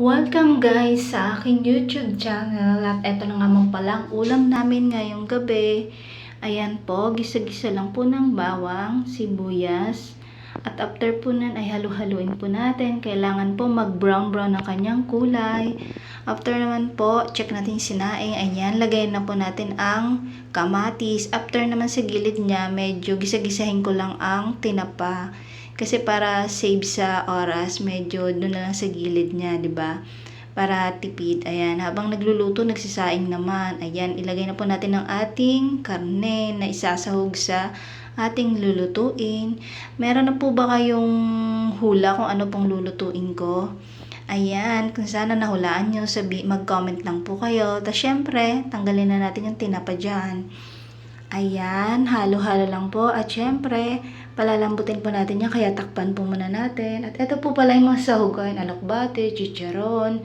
Welcome guys sa aking YouTube channel at eto na nga mo palang ulam namin ngayong gabi. Ayan po, gisa-gisa lang po ng bawang, sibuyas. At after po nun ay halu-haluin po natin. Kailangan po mag-brown-brown ang kanyang kulay. After naman po, check natin sinaing. Ayan, lagay na po natin ang kamatis. After naman sa gilid niya, medyo gisa-gisahin ko lang ang tinapa. Kasi para save sa oras, medyo doon na lang sa gilid niya, 'di ba? Para tipid. Ayan, habang nagluluto, nagsisaing naman. Ayan, ilagay na po natin ang ating karne na isasahog sa ating lulutuin. Meron na po ba kayong hula kung ano pong lulutuin ko? Ayan, kung sana nahulaan nyo, sabi, mag-comment lang po kayo. Tapos syempre, tanggalin na natin yung tinapa dyan. Ayan, halo-halo lang po. At syempre, palalambutin po natin yan, kaya takpan po muna natin. At ito po pala yung mga sahugan, alokbate, chicharon,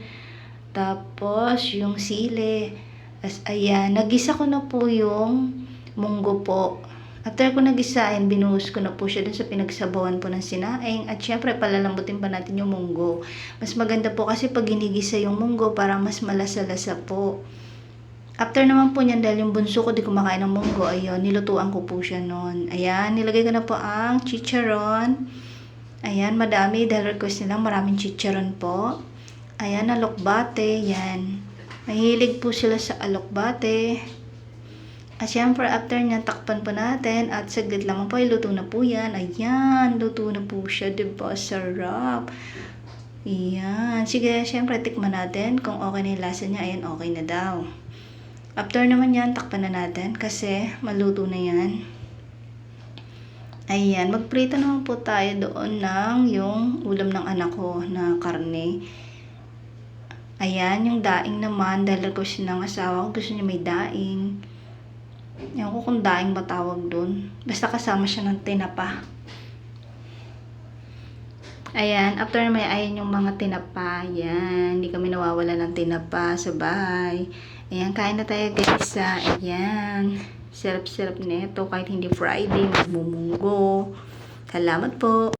tapos yung sile. As, ayan, nagisa ko na po yung munggo po. After ko nagisain, binuhos ko na po siya dun sa pinagsabawan po ng sinaing. At syempre, palalambutin pa natin yung munggo. Mas maganda po kasi pag ginigisa yung munggo, para mas malasa-lasa po. After naman po niyan, dahil yung bunso ko di kumakain ng munggo, ayun, nilutuan ko po siya noon. Ayan, nilagay ko na po ang chicharon. Ayan, madami, dahil request nilang maraming chicharon po. Ayan, alokbate, yan. Mahilig po sila sa alokbate. At syempre, after niyan, takpan po natin. At saglit lamang po, iluto na po yan. Ayan, luto na po siya, diba? Sarap. Ayan. Sige, syempre, tikman natin kung okay na yung lasa niya. Ayan, okay na daw. After naman yan, takpan na natin kasi maluto na yan. Ayan, magprito naman po tayo doon ng yung ulam ng anak ko na karne. Ayan, yung daing naman, dahil gusto ng asawa ko, gusto niya may daing. Ewan ko kung daing matawag doon. Basta kasama siya ng tinapa. Ayan, after na may ayan yung mga tinapa. Ayan, hindi kami nawawala ng tinapa sa bahay. Ayan, kain na tayo guys. Ah, Ayan, sarap-sarap nito kahit hindi Friday, magmumunggo. Salamat po.